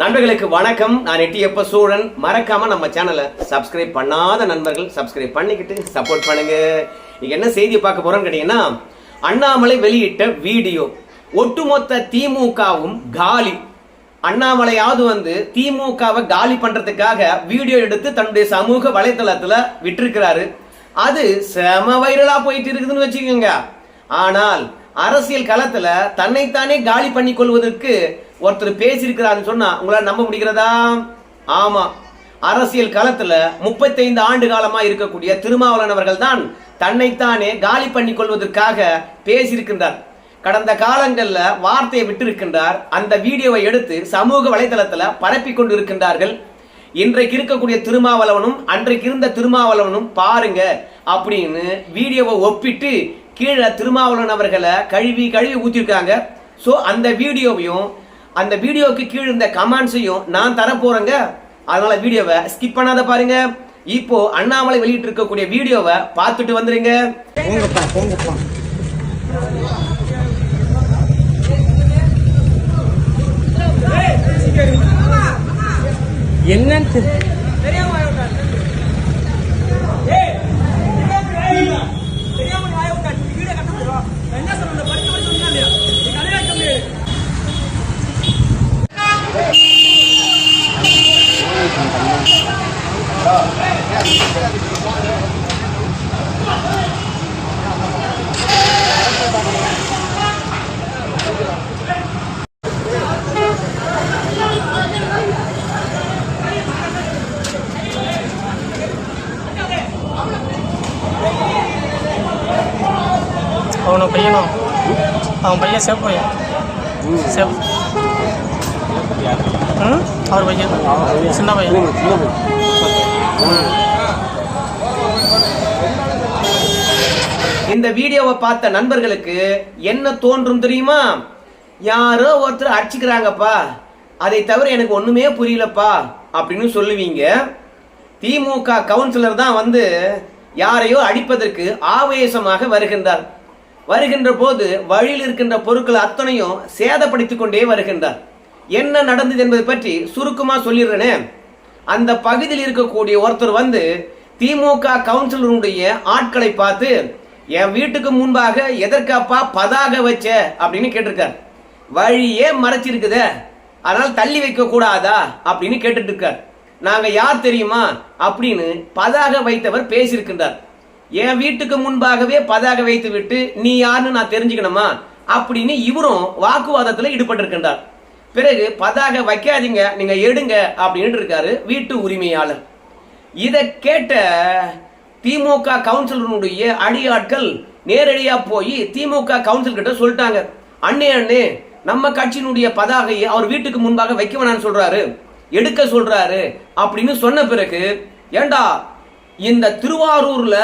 நண்பர்களுக்கு வணக்கம். நான் எட்டியப்ப சூழன். மறக்காம நம்ம சேனலை சப்ஸ்கிரைப் பண்ணாத நண்பர்கள் சப்ஸ்கிரைப் பண்ணிக்கிட்டு சப்போர்ட் பண்ணுங்க. நீங்க என்ன செய்தி பார்க்க போறோம்னு கேட்டீங்கன்னா அண்ணாமலை வெளியிட்ட வீடியோ. ஒட்டுமொத்த திமுகவும் காலி. அண்ணாமலையாவது வந்து திமுகவை காலி பண்றதுக்காக வீடியோ எடுத்து தன்னுடைய சமூக வலைதளத்துல விட்டிருக்கிறாரு. அது செம வைரலா போயிட்டு இருக்குதுன்னு வச்சுக்கோங்க. ஆனால் அரசியல் களத்துல தன்னைத்தானே காலி பண்ணி கொள்வதற்கு ஒருத்தர் பேசியிருக்கிறாருன்னு சொன்னா உங்களால் நம்ப முடிகிறதா? ஆமா. அரசியல் களத்துல முப்பத்தைந்து ஆண்டு காலமா இருக்கக்கூடிய திருமாவளவர்கள் அவர்கள் தான் தன்னைத்தானே காலி பண்ணி கொள்வதற்காக பேசியிருக்கின்றார். கடந்த காலங்களில் வார்த்தையை விட்டிருக்கின்றார். அந்த வீடியோவை எடுத்து சமூக வலைதளத்தில் பரப்பி கொண்டு இருக்கின்றார்கள் இன்றைக்கு இருக்கக்கூடிய திருமாவளவனும் அன்றைக்கு இருந்த திருமாவளவனும் பாருங்க அப்படின்னு வீடியோவை ஒப்பிட்டு கீழே திருமாவளவன் அவர்களை கழுவி கழுவி ஊற்றிருக்காங்க ஸோ அந்த வீடியோவையும் அந்த வீடியோவுக்கு கீழே இருந்த கமெண்ட்ஸையும் நான் தர போறேங்க அதனால வீடியோவை ஸ்கிப் பண்ணாத பாருங்க. இப்போ அண்ணாமலை வெளியிட்டு இருக்கக்கூடிய வீடியோவை பார்த்துட்டு வந்துருங்க. என்னன்னு தெரியும் என்னன்னு அவன் பையன் சேவ் பையன் சேவ். ம்? அவர் பையன். சின்ன பையன். இந்த வீடியோவை பார்த்த நண்பர்களுக்கு என்ன தோன்றும் தெரியுமா? யாரோ ஒருத்தர் அடிச்சுக்கிறாங்கப்பா. அதை தவிர எனக்கு ஒண்ணுமே புரியலப்பா அப்படின்னு சொல்லுவீங்க. திமுக கவுன்சிலர் தான் வந்து யாரையோ அடிப்பதற்கு ஆவேசமாக வருகின்றார். வருகின்ற போது வழியில் இருக்கின்ற பொருட்கள் அத்தனையும் சேதப்படுத்திக் கொண்டே வருகின்றார். என்ன நடந்தது என்பதை பற்றி சுருக்கமா சொல்லிடுறேனே. அந்த பகுதியில் இருக்கக்கூடிய ஒருத்தர் வந்து திமுக கவுன்சிலருடைய ஆட்களை பார்த்து என் வீட்டுக்கு முன்பாக எதற்காப்பா பதாக வச்ச? அப்படின்னு கேட்டிருக்கார். வழியே மறைச்சிருக்குதே? அதனால் தள்ளி வைக்க கூடாதா அப்படின்னு கேட்டுட்டு இருக்கார். நாங்க யார் தெரியுமா? அப்படின்னு பதாக வைத்தவர் பேசியிருக்கின்றார். என் வீட்டுக்கு முன்பாகவே பதாக வைத்து விட்டு நீ யாருன்னு நான் தெரிஞ்சுக்கணுமா? அப்படின்னு இவரும் வாக்குவாதத்தில் ஈடுபட்டிருக்கின்றார். பிறகு பதாக வைக்காதீங்க நீங்க எடுங்க அப்படின்னு இருக்காரு வீட்டு உரிமையாளர். இதை கேட்ட திமுக கவுன்சிலருடைய அடியாட்கள் நேரடியா போய் திமுக கவுன்சில் கிட்ட சொல்லிட்டாங்க. அண்ணே அண்ணே நம்ம கட்சியினுடைய பதாகையை அவர் வீட்டுக்கு முன்பாக வைக்க வேணாம்னு சொல்றாரு. எடுக்க சொல்றாரு அப்படின்னு சொன்ன பிறகு ஏண்டா இந்த திருவாரூர்ல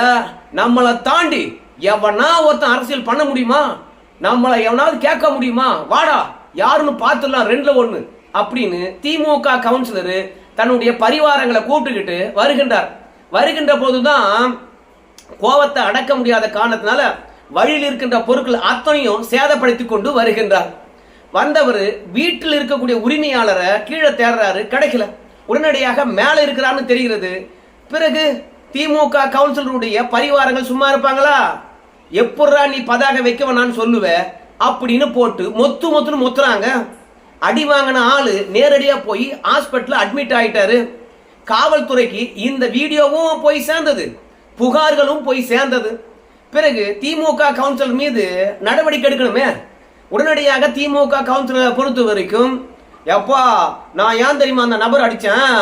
நம்மளை தாண்டி எவனா ஒருத்தன் அரசியல் பண்ண முடியுமா? நம்மளை எவனாவது கேட்க முடியுமா? வாடா யாருன்னு பார்த்துடலாம் ரெண்டுல ஒண்ணு. அப்படின்னு திமுக கவுன்சிலர் தன்னுடைய பரிவாரங்களை கூப்பிட்டுக்கிட்டு வருகின்றார். வருகின்ற போதுதான் கோவத்தை அடக்க முடியாத காரணத்தினால வழியில் இருக்கின்ற பொருட்கள் அத்தனையும் சேதப்படுத்தி கொண்டு வருகின்றார். வந்தவர் வீட்டில் இருக்கக்கூடிய உரிமையாளரை கீழே தேடுறாரு கிடைக்கல. உடனடியாக மேலே இருக்கிறான்னு தெரிகிறது. பிறகு திமுக கவுன்சிலருடைய பரிவாரங்கள் சும்மா இருப்பாங்களா? எப்படா நீ பதாக வைக்க வேணான்னு சொல்லுவ? அப்படின்னு போட்டு மொத்து மொத்துன்னு மொத்துறாங்க. அடி வாங்கின ஆளு நேரடியாக போய் ஹாஸ்பிட்டல் அட்மிட் ஆயிட்டாரு. காவல்துறைக்கு இந்த வீடியோவும் போய் சேர்ந்தது. புகார்களும் போய் சேர்ந்தது. பிறகு திமுக கவுன்சிலர் மீது நடவடிக்கை எடுக்கணுமே? உடனடியாக திமுக கவுன்சிலரை பொறுத்த வரைக்கும் எப்பா நான் ஏன் தெரியுமா அந்த நபர் அடித்தேன்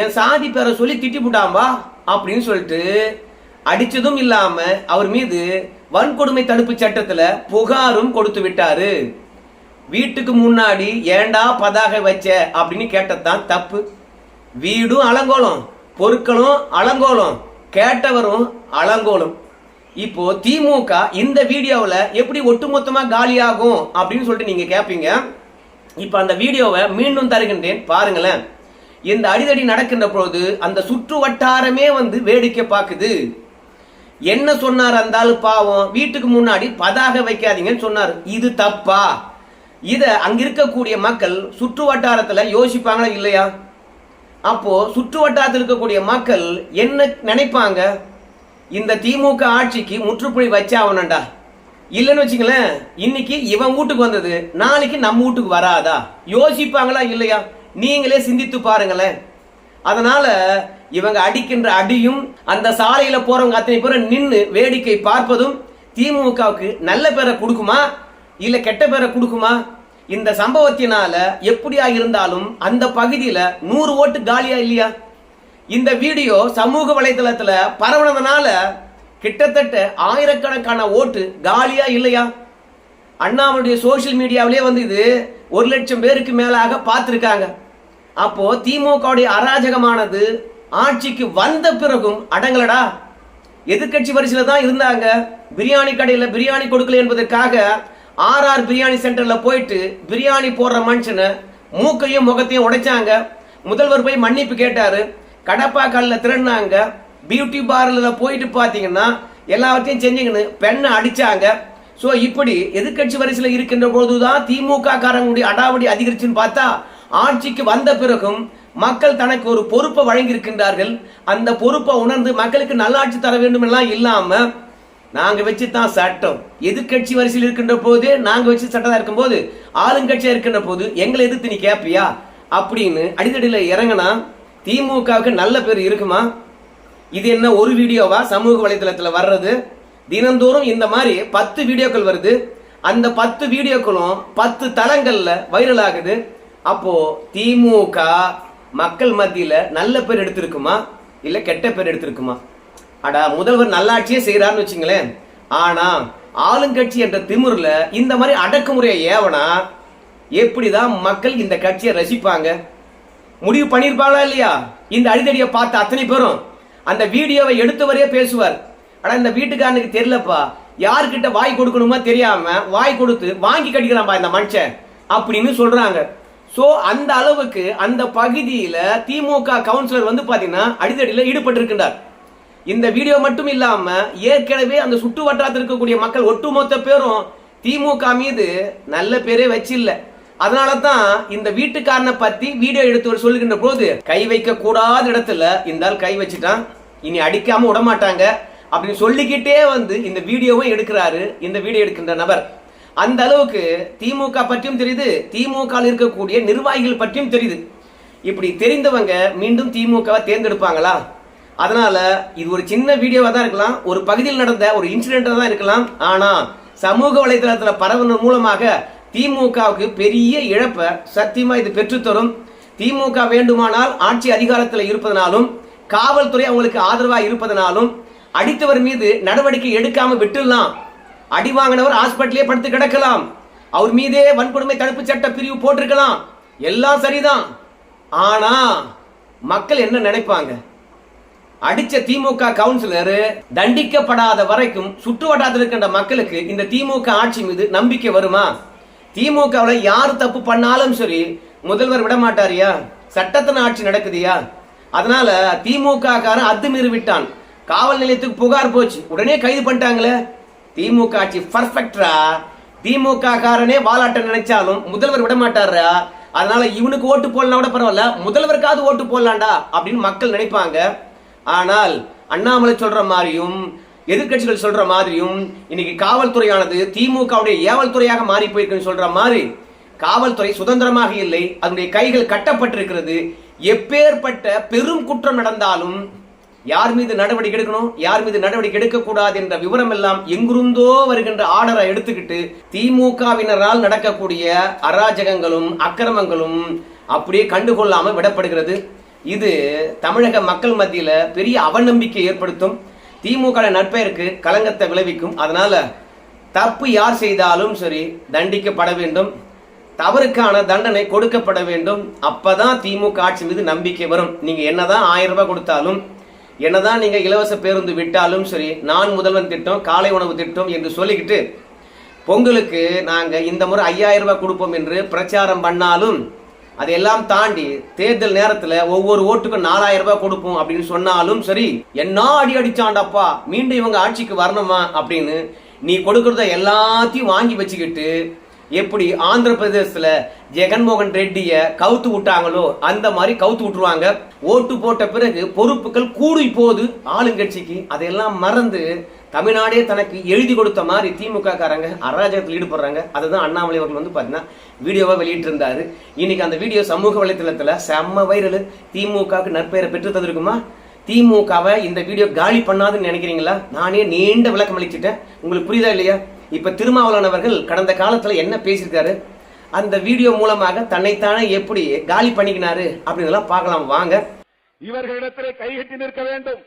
என் சாதி பேரை சொல்லி திட்டி போட்டாம்பா அப்படின்னு சொல்லிட்டு அடிச்சதும் இல்லாம அவர் மீது வன்கொடுமை தடுப்பு சட்டத்துல புகாரும் கொடுத்து விட்டாரு. வீட்டுக்கு முன்னாடி ஏண்டா பதாக வச்ச அப்படின்னு கேட்டதுதான் தப்பு. வீடும் அலங்கோலம் பொருட்களும் அலங்கோலம் கேட்டவரும் அலங்கோலம். இப்போ திமுக இந்த வீடியோவில் எப்படி ஒட்டுமொத்தமாக காலியாகும் அப்படின்னு சொல்லிட்டு நீங்கள் கேட்பீங்க இப்போ அந்த வீடியோவை மீண்டும் தருகின்றேன் பாருங்களேன். இந்த அடிதடி நடக்கின்ற பொழுது அந்த சுற்று வட்டாரமே வந்து வேடிக்கை பார்க்குது. என்ன சொன்னார் அந்த பாவம்? வீட்டுக்கு முன்னாடி பதாக வைக்காதீங்கன்னு சொன்னார். இது தப்பா? இதை அங்க இருக்கக்கூடிய மக்கள் சுற்று வட்டாரத்துல யோசிப்பாங்களா இல்லையா? அப்போ சுற்று வட்டாரத்தில் இருக்கக்கூடிய மக்கள் என்ன நினைப்பாங்க? இந்த திமுக ஆட்சிக்கு முற்றுப்புள்ளி வச்சாவனண்டா. இல்லைன்னு வச்சுங்களேன் இன்னைக்கு இவன் வீட்டுக்கு வந்தது நாளைக்கு நம்ம வீட்டுக்கு வராதா? யோசிப்பாங்களா இல்லையா? நீங்களே சிந்தித்து பாருங்களேன். அதனால இவங்க அடிக்கின்ற அடியும் அந்த சாலையில போறவங்க அத்தனை பேரும் நின்று வேடிக்கை பார்ப்பதும் திமுகவுக்கு நல்ல பேரை கொடுக்குமா? இல்ல கெட்ட பேரை கொடுக்குமா? இந்த சம்பவத்தினால எப்படியா இருந்தாலும் அந்த பகுதியில நூறு ஓட்டு காலியா இல்லையா? இந்த வீடியோ சமூக வலைதளத்துல பரவனதுனால கிட்டத்தட்ட ஆயிரக்கணக்கான ஓட்டு காலியா இல்லையா? அண்ணாவுடைய சோஷியல் மீடியாவிலே வந்து இது ஒரு லட்சம் பேருக்கு மேலாக பார்த்துருக்காங்க. அப்போ திமுகவுடைய அராஜகமானது ஆட்சிக்கு வந்த பிறகும் அடங்கலடா. எதிர்க்கட்சி வரிசையில தான் இருந்தாங்க. பிரியாணி கடையில் பிரியாணி கொடுக்கல என்பதற்காக ஆர் ஆர் பிரியாணி சென்டர்ல போயிட்டு பிரியாணி போடுற மனுஷனை மூக்கையும் முகத்தையும் உடைச்சாங்க. முதல்வர் போய் மன்னிப்பு கேட்டாரு. கடப்பா கல்ல திருடினாங்க பியூட்டி பார்லர்ல போயிட்டு பார்த்தீங்கன்னா எல்லாவற்றையும் செஞ்சுங்கன்னு பெண்ணை அடிச்சாங்க. ஸோ இப்படி எதிர்க்கட்சி வரிசையில் இருக்கின்ற பொழுதுதான் திமுக காரங்களுடைய அடாவடி அதிகரிச்சுன்னு பார்த்தா ஆட்சிக்கு வந்த பிறகும் மக்கள் தனக்கு ஒரு பொறுப்பை வழங்கியிருக்கின்றார்கள். அந்த பொறுப்பை உணர்ந்து மக்களுக்கு நல்லாட்சி தர வேண்டும் எல்லாம் இல்லாம நாங்க வச்சு தான் சட்டம். எதிர்கட்சி வரிசையில் இருக்கின்ற போது நாங்க வச்சு சட்டதா இருக்கும் போது ஆளுங்கட்சியா இருக்கின்ற போது எங்களை எதிர்த்து நீ கேப்பியா? அப்படின்னு அடித்தடியில் இறங்கினா திமுகவுக்கு நல்ல பேர் இருக்குமா? இது என்ன ஒரு வீடியோவா? சமூக வலைதளத்தில் வர்றது. தினந்தோறும் இந்த மாதிரி பத்து வீடியோக்கள் வருது. அந்த பத்து வீடியோக்களும் பத்து தளங்கள்ல வைரல் ஆகுது. அப்போ திமுக மக்கள் மத்தியில நல்ல பேர் எடுத்திருக்குமா? இல்ல கெட்ட பேர் எடுத்திருக்குமா? அடா முதல்வர் நல்லாட்சியே செய்யறாருன்னு வச்சுங்களேன். ஆனா ஆளுங்கட்சி என்ற திமிர்ல இந்த மாதிரி அடக்குமுறையை ஏவனா எப்படிதான் மக்கள் இந்த கட்சியை ரசிப்பாங்க? முடிவு பண்ணியிருப்பாங்களா இல்லையா? இந்த அடிதடியை பார்த்த அத்தனை பேரும். அந்த வீடியோவை எடுத்தவரே பேசுவார். ஆனா இந்த வீட்டுக்காரனுக்கு தெரியலப்பா. யாருக்கிட்ட வாய் கொடுக்கணுமா தெரியாம வாய் கொடுத்து வாங்கி கட்டிக்கிறான்பா இந்த மனுஷன். அப்படின்னு சொல்றாங்க. ஸோ அந்த அளவுக்கு அந்த பகுதியில் திமுக கவுன்சிலர் வந்து பாத்தீங்கன்னா அடிதடியில ஈடுபட்டிருக்கின்றார். இந்த வீடியோ மட்டும் இல்லாம ஏற்கனவே அந்த சுற்று வட்டாரத்தில் இருக்கக்கூடிய மக்கள் ஒட்டுமொத்த பேரும் திமுக மீது நல்ல பேரே வச்சில்ல. அதனால தான் இந்த வீட்டுக்காரனை பத்தி வீடியோ எடுத்து சொல்லுகின்ற போது கை வைக்க கூடாத இடத்துல இந்த ஆள் கை வச்சுட்டான். இனி அடிக்காம விட மாட்டாங்க அப்படின்னு சொல்லிக்கிட்டே வந்து இந்த வீடியோவும் எடுக்கிறாரு. இந்த வீடியோ எடுக்கின்ற நபர். அந்த அளவுக்கு திமுக பற்றியும் தெரியுது. திமுக இருக்கக்கூடிய நிர்வாகிகள் பற்றியும் தெரியுது. இப்படி தெரிந்தவங்க மீண்டும் திமுகவை தேர்ந்தெடுப்பாங்களா? அதனால இது ஒரு சின்ன வீடியோவா தான் இருக்கலாம். ஒரு பகுதியில் நடந்த ஒரு இன்சிடென்டா தான் இருக்கலாம். ஆனா சமூக வலைதளத்துல பரவுனது மூலமாக திமுகவுக்கு பெரிய இழப்பை சத்தியமா இது பெற்றுத்தரும். திமுக வேண்டுமானால் ஆட்சி அதிகாரத்தில் இருப்பதனாலும் காவல்துறை அவங்களுக்கு ஆதரவா இருப்பதனாலும் அடித்தவர் மீது நடவடிக்கை எடுக்காம விட்டுடலாம். அடி வாங்கினவர் ஹாஸ்பிட்டலே படுத்து கிடக்கலாம். அவர் மீதே வன்கொடுமை தடுப்பு சட்ட பிரிவு போட்டிருக்கலாம். எல்லாம் சரிதான். ஆனா மக்கள் என்ன நினைப்பாங்க? அடிச்ச திமுக கவுன்சிலர் தண்டிக்கப்படாத வரைக்கும் சுற்று வட்டாரத்தில் இருக்கின்ற மக்களுக்கு இந்த திமுக ஆட்சி மீது நம்பிக்கை வருமா? திமுகவில் யார் தப்பு பண்ணாலும் சரி முதல்வர் விட மாட்டாரியா? சட்டத்தின் ஆட்சி நடக்குதியா? அதனால திமுக காரன் அத்துமீறி விட்டான். காவல் நிலையத்துக்கு புகார் போச்சு. உடனே கைது பண்ணிட்டாங்களே. திமுக ஆட்சி பர்ஃபெக்டரா திமுக காரனே வாலாட்ட நினைச்சாலும் முதல்வர் விட மாட்டாரா அதனால இவனுக்கு ஓட்டு போடலாம் கூட பரவாயில்ல முதல்வருக்காவது ஓட்டு போடலாம்டா அப்படின்னு மக்கள் நினைப்பாங்க. ஆனால் அண்ணாமலை சொல்ற மாதிரியும் எதிர்க்கட்சிகள் சொல்ற மாதிரியும் இன்னைக்கு காவல்துறையானது திமுகவுடைய ஏவல் துறையாக மாறி போயிருக்குன்னு சொல்ற மாதிரி காவல்துறை சுதந்திரமாக இல்லை அதனுடைய கைகள் கட்டப்பட்டிருக்கிறது. எப்பேற்பட்ட பெரும் குற்றம் நடந்தாலும் யார் மீது நடவடிக்கை எடுக்கணும் யார் மீது நடவடிக்கை எடுக்கக்கூடாது என்ற விவரம் எல்லாம் எங்கிருந்தோ வருகின்ற ஆர்டரை எடுத்துக்கிட்டு திமுகவினரால் நடக்கக்கூடிய அராஜகங்களும் அக்கிரமங்களும் அப்படியே கண்டுகொள்ளாமல் விடப்படுகிறது. இது தமிழக மக்கள் மத்தியில் பெரிய அவநம்பிக்கை ஏற்படுத்தும். திமுக நட்பெயருக்கு களங்கத்தை விளைவிக்கும். அதனால தப்பு யார் செய்தாலும் சரி தண்டிக்கப்பட வேண்டும். தவறுக்கான தண்டனை கொடுக்கப்பட வேண்டும். அப்பதான் திமுக ஆட்சி மீது நம்பிக்கை வரும். நீங்க என்னதான் ஆயிரம் ரூபாய் கொடுத்தாலும் என்னதான் நீங்க இலவச பேருந்து விட்டாலும் சரி நான் முதல்வன் திட்டம் காலை உணவு திட்டம் என்று சொல்லிக்கிட்டு பொங்கலுக்கு நாங்க இந்த முறை ஐயாயிரம் ரூபாய் கொடுப்போம் என்று பிரச்சாரம் பண்ணாலும் அதையெல்லாம் தாண்டி தேர்தல் நேரத்துல ஒவ்வொரு ஓட்டுக்கும் நாலாயிரம் ரூபாய் கொடுப்போம் அப்படின்னு சொன்னாலும் சரி என்ன அடி அடிச்சாண்டாப்பா? மீண்டும் இவங்க ஆட்சிக்கு வரணுமா? அப்படின்னு நீ கொடுக்கறத எல்லாத்தையும் வாங்கி வச்சுக்கிட்டு எப்படி ஆந்திர பிரதேசத்தில் ஜெகன்மோகன் ரெட்டியை கவுத்து விட்டாங்களோ அந்த மாதிரி கவுத்து விட்டுருவாங்க. ஓட்டு போட்ட பிறகு பொறுப்புகள் கூடி போகுது ஆளுங்கட்சிக்கு. அதையெல்லாம் மறந்து தமிழ்நாடே தனக்கு எழுதி கொடுத்த மாதிரி திமுக காரங்க அராஜகத்தில் ஈடுபடுறாங்க. அதுதான் அண்ணாமலை அவர்கள் வந்து பார்த்தீங்கன்னா வீடியோவாக வெளியிட்டிருந்தாரு. இன்னைக்கு அந்த வீடியோ சமூக வலைத்தளத்தில் செம்ம வைரல் திமுகவுக்கு நற்பெயரை பெற்று தந்திருக்குமா? திமுகவை இந்த வீடியோ காலி பண்ணாதுன்னு நினைக்கிறீங்களா? நானே நீண்ட விளக்கம் அளிச்சுட்டேன். உங்களுக்கு புரியுதா இல்லையா? இப்ப திருமாவளவனவர்கள் கடந்த காலத்துல என்ன பேசியிருக்காரு? அந்த வீடியோ மூலமாக தன்னைத்தானே எப்படி காலி பண்ணிக்கினாரு அப்படின்றதெல்லாம் பார்க்கலாம். வாங்க. இவர்களிடத்திலே கைகட்டி நிற்க வேண்டும்.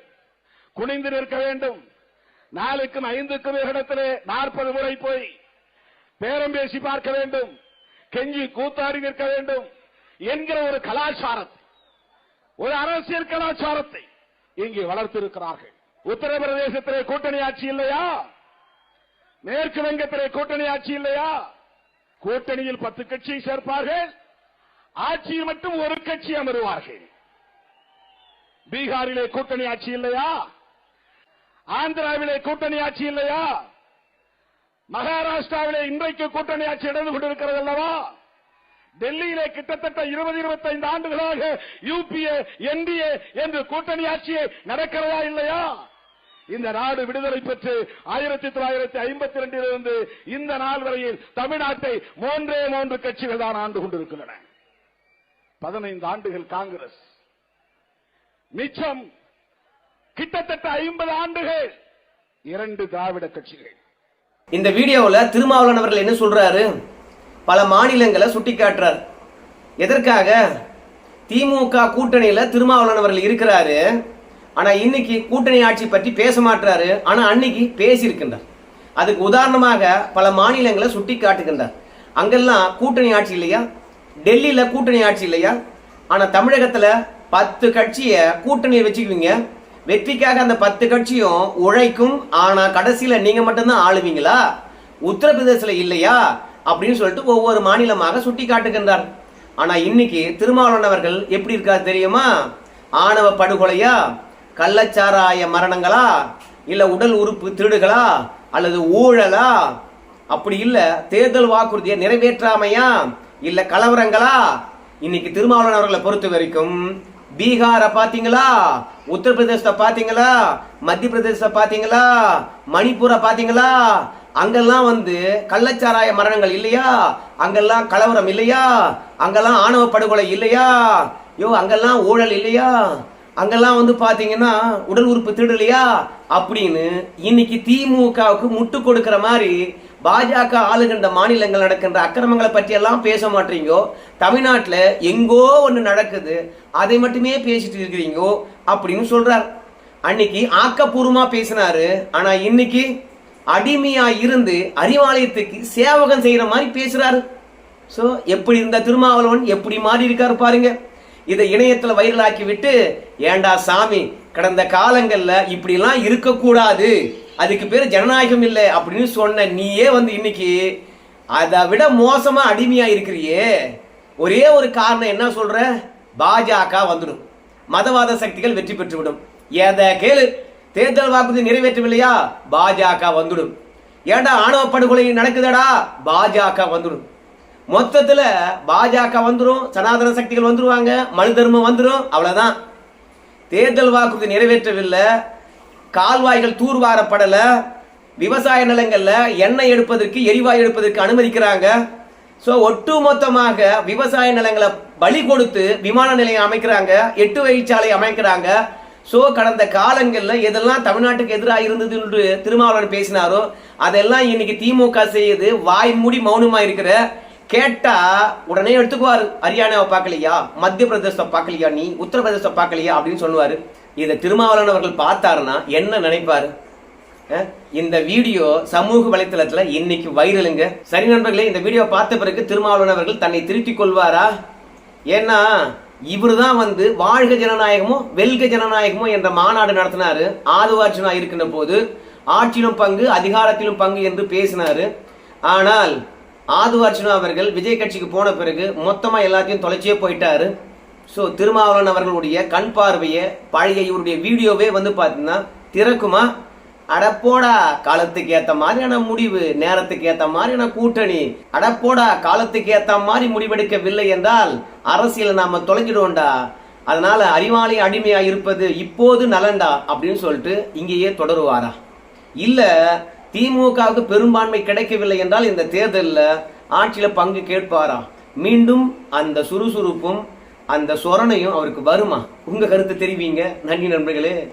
குனிந்து நிற்க வேண்டும். நாலுக்கும் ஐந்துக்கும் இடத்திலே நாற்பது முறை போய் பேரம் பேசி பார்க்க வேண்டும். கெஞ்சி கூத்தாடி நிற்க வேண்டும் என்கிற ஒரு கலாச்சாரத்தை ஒரு அரசியல் கலாச்சாரத்தை இங்கே வளர்த்திருக்கிறார்கள். உத்தரப்பிரதேசத்திலே கூட்டணி ஆட்சி இல்லையா? மேற்கு வங்கத்திலே கூட்டணி ஆட்சி இல்லையா? கூட்டணியில் பத்து கட்சியை சேர்ப்பார்கள். ஆட்சியில் மட்டும் ஒரு கட்சி அமருவார்கள். பீகாரிலே கூட்டணி ஆட்சி இல்லையா? ஆந்திராவிலே கூட்டணி ஆட்சி இல்லையா? மகாராஷ்டிராவிலே இன்றைக்கு கூட்டணி ஆட்சி நடந்து கொண்டிருக்கிறது அல்லவா? டெல்லியிலே கிட்டத்தட்ட இருபது இருபத்தைந்து ஆண்டுகளாக யூபிஏ என்டிஏ என்று கூட்டணி ஆட்சியை நடக்கிறதா இல்லையா? இந்த நாடு விடுதலை பெற்று ஆயிரத்தி தொள்ளாயிரத்தி ஐம்பத்தி ரெண்டிலிருந்து இந்த நாள் வரையில் தமிழ்நாட்டை மூன்றே மூன்று கட்சிகள் தான் ஆண்டு கொண்டிருக்கின்றன. பதினைந்து ஆண்டுகள் காங்கிரஸ். மிச்சம் கிட்டத்தட்ட ஐம்பது ஆண்டுகள் இரண்டு திராவிட கட்சிகள். இந்த வீடியோவுல திருமாவளவன் அவர்கள் என்ன சொல்றாரு? பல மாநிலங்களை சுட்டி காட்டுறார் எதற்காக? திமுக கூட்டணியில திருமாவளவன் அவர்கள் இருக்கிறாரு. ஆனா இன்னைக்கு கூட்டணி ஆட்சி பற்றி பேச மாட்டாரு ஆனா அன்னைக்கு பேசியிருக்கின்றார். அதுக்கு உதாரணமாக பல மாநிலங்களை சுட்டி காட்டுகின்றார். அங்கெல்லாம் கூட்டணி ஆட்சி இல்லையா? டெல்லியில கூட்டணி ஆட்சி இல்லையா? ஆனா தமிழகத்துல பத்து கட்சியை கூட்டணியை வச்சுக்குவீங்க. வெற்றிக்காக அந்த பத்து கட்சியும் உழைக்கும். ஆனா கடைசியில நீங்க மட்டும்தான் ஆளுவீங்களா? உத்தரப்பிரதேசல இல்லையா? அப்படின்னு சொல்லிட்டு ஒவ்வொரு மாநிலமாக சுட்டி காட்டுகின்றார். ஆனா இன்னைக்கு திருமாவளவன் அவர்கள் எப்படி இருக்காரு தெரியுமா? ஆணவ படுகொலையா? கள்ளச்சாராய மரணங்களா? இல்ல உடல் உறுப்பு திருடுகளா? அல்லது ஊழலா? அப்படி இல்ல தேர்தல் வாக்குறுதியை நிறைவேற்றாமையா? இல்ல கலவரங்களா? இன்னைக்கு திருமாவளவன் அவர்களை பொறுத்த வரைக்கும் பீகாரை பாத்தீங்களா உத்தரப்பிரதேசத்தை பாத்தீங்களா மத்திய பிரதேசத்தை பாத்தீங்களா மணிப்பூரை பாத்தீங்களா அங்கெல்லாம் வந்து கள்ளச்சாராய மரணங்கள் இல்லையா? அங்கெல்லாம் கலவரம் இல்லையா? அங்கெல்லாம் ஆணவ படுகொலை இல்லையா? யோ அங்கெல்லாம் ஊழல் இல்லையா? அங்கெல்லாம் வந்து பாத்தீங்கன்னா உடல் உறுப்பு திருடலையா? அப்படின்னு இன்னைக்கு திமுகவுக்கு முட்டு கொடுக்கிற மாதிரி பாஜக ஆளுகின்ற மாநிலங்கள் நடக்கின்ற அக்கிரமங்களை பற்றி எல்லாம் பேச மாட்டீங்கோ? தமிழ்நாட்டில் எங்கோ ஒன்று நடக்குது அதை மட்டுமே பேசிட்டு இருக்கிறீங்கோ? அப்படின்னு சொல்றார். அன்னைக்கு ஆக்கப்பூர்வமாக பேசினாரு. ஆனா இன்னைக்கு அடிமையா இருந்து அறிவாலயத்துக்கு சேவகம் செய்யற மாதிரி பேசுறாரு. ஸோ எப்படி இருந்த திருமாவளவன்? எப்படி மாறி இருக்காரு பாருங்க. இதை இணையத்தில் வைரலாக்கி விட்டு ஏண்டா சாமி கடந்த காலங்களில் இப்படிலாம் இருக்கக்கூடாது. அதுக்கு பேர் ஜனநாயகம் இல்லை. அப்படின்னு சொன்ன நீயே வந்து இன்னைக்கு அதை விட மோசமாக அடிமையாக இருக்கிறியே. ஒரே ஒரு காரணம் என்ன சொல்கிற பாஜக வந்துடும். மதவாத சக்திகள் வெற்றி பெற்றுவிடும். எதை கேளு? தேர்தல் வாக்குறுதி நிறைவேற்றவில்லையா? பாஜக வந்துடும். ஏண்டா ஆணவ படுகொலை நடக்குதடா? பாஜக வந்துடும். மொத்தத்துல பாஜக வந்துடும் சனாதன சக்திகள் வந்துருவாங்க மனு தர்மம் வந்துடும் அவ்வளவுதான். தேர்தல் வாக்குறுதி நிறைவேற்றவில்லை கால்வாய்கள் தூர்வாரப்படல விவசாய நிலங்கள்ல எண்ணெய் எடுப்பதற்கு எரிவாயு எடுப்பதற்கு அனுமதிக்கிறாங்க. ஸோ ஒட்டு மொத்தமாக விவசாய நிலங்களை பலி கொடுத்து விமான நிலையம் அமைக்கிறாங்க எட்டு வழிச்சாலை அமைக்கிறாங்க. ஸோ கடந்த காலங்களில் எதெல்லாம் தமிழ்நாட்டுக்கு எதிராக இருந்தது என்று திருமாவளவன் பேசினாரோ அதெல்லாம் இன்னைக்கு திமுக செய்யுது. வாய் மூடி மௌனமாக இருக்கிற கேட்டா உடனே எடுத்துக்குவாரு. ஹரியானாவை பார்க்கலையா? மத்திய பிரதேசத்தை பார்க்கலையா நீ? உத்தரப்பிரதேசத்தை பார்க்கலையா? அப்படின்னு சொல்லுவாரு. இதை திருமாவளவன் அவர்கள் பார்த்தாருன்னா என்ன நினைப்பாரு? இந்த வீடியோ சமூக வலைத்தளத்துல இன்னைக்கு வைரலுங்க. சரி நண்பர்களே இந்த வீடியோ பார்த்த பிறகு திருமாவளவன் அவர்கள் தன்னை திருத்திக் கொள்வாரா? ஏன்னா இவரு தான் வந்து வாழ்க ஜனநாயகமோ வெல்க ஜனநாயகமோ என்ற மாநாடு நடத்தினாரு. ஆதுவார்ச்சனா இருக்கின்ற போது ஆட்சியிலும் பங்கு அதிகாரத்திலும் பங்கு என்று பேசினாரு. ஆனால் ஆதுவார்ச்சனா அவர்கள் விஜய் கட்சிக்கு போன பிறகு மொத்தமாக எல்லாத்தையும் தொலைச்சியே போயிட்டாரு. ஸோ திருமாவளவன் அவர்களுடைய கண் பார்வையை பழைய இவருடைய வீடியோவே வந்து பார்த்தீங்கன்னா திறக்குமா? அடப்போடா காலத்துக்கு ஏத்த மாதிரியான முடிவு நேரத்துக்கு ஏத்த மாதிரியான கூட்டணி. அடப்போடா காலத்துக்கு ஏத்த மாதிரி முடிவெடுக்கவில்லை என்றால் அரசியல் நாம தொலைஞ்சிடுவோண்டா அதனால அறிவாளி அடிமையா இருப்பது இப்போது நலன்டா அப்படின்னு சொல்லிட்டு இங்கேயே தொடருவாரா? இல்ல திமுகவுக்கு பெரும்பான்மை கிடைக்கவில்லை என்றால் இந்த தேர்தலில் ஆட்சியில் பங்கு கேட்பாரா? மீண்டும் அந்த சுறுசுறுப்பும் அந்த சொரணையும் அவருக்கு வருமா? உங்க கருத்து தெரிவிங்க. நன்றி நண்பர்களே.